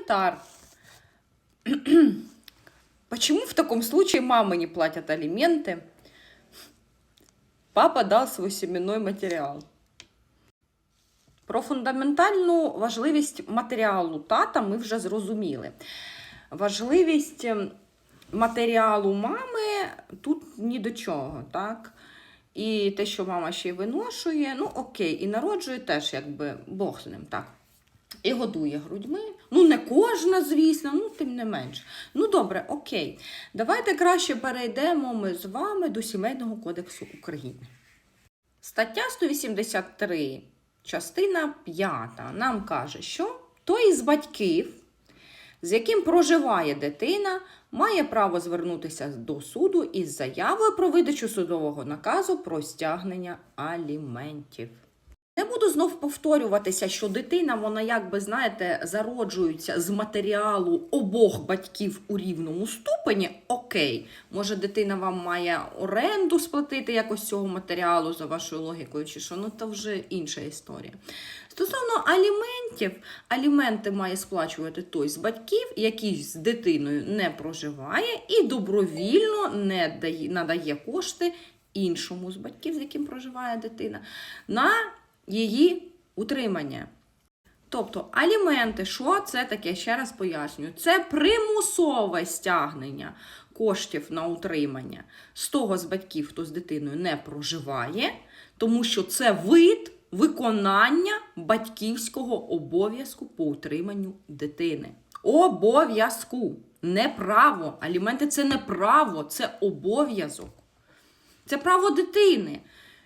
Комментар. Почему в таком случае мамы не платят алименты? Папа дал свой семенной матеріал. Про фундаментальну важливість матеріалу тата ми вже зрозуміли. Важливість ем, матеріалу мами тут ні до чого, так? І те, що мама ще й виношує, ну окей, і народжує теж, якби Бог з ним, так. І годує грудьми. Ну, не кожна, звісно, ну тим не менш. Ну, добре, окей. Давайте краще перейдемо ми з вами до Сімейного кодексу України. Стаття 183, частина 5 нам каже, що той із батьків, з яким проживає дитина, має право звернутися до суду із заявою про видачу судового наказу про стягнення аліментів. Не буду знов повторюватися, що дитина, вона якби, знаєте, зароджується з матеріалу обох батьків у рівному ступені. Окей, може дитина вам має оренду сплатити якось цього матеріалу за вашою логікою, чи що, ну то вже інша історія. Стосовно аліментів, аліменти має сплачувати той з батьків, який з дитиною не проживає і добровільно не дає, надає кошти іншому з батьків, з яким проживає дитина, на її утримання. Тобто аліменти, що це таке? Ще раз пояснюю. Це примусове стягнення коштів на утримання з того з батьків, хто з дитиною не проживає, тому що це вид виконання батьківського обов'язку по утриманню дитини. Обов'язку, не право. Аліменти це не право, це обов'язок. Це право дитини,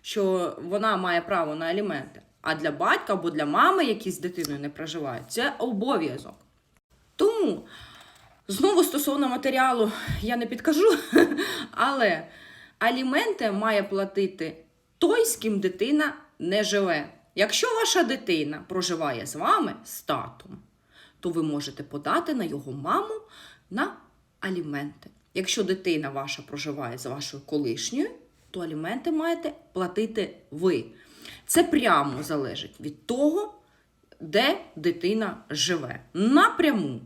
що вона має право на аліменти. А для батька або для мами, які з дитиною не проживають, це обов'язок. Тому, знову стосовно матеріалу, я не підкажу, але аліменти має платити той, з ким дитина не живе. Якщо ваша дитина проживає з вами з татом, то ви можете подати на його маму на аліменти. Якщо дитина ваша проживає з вашою колишньою, то аліменти маєте платити ви. Це прямо залежить від того, де дитина живе. Напряму.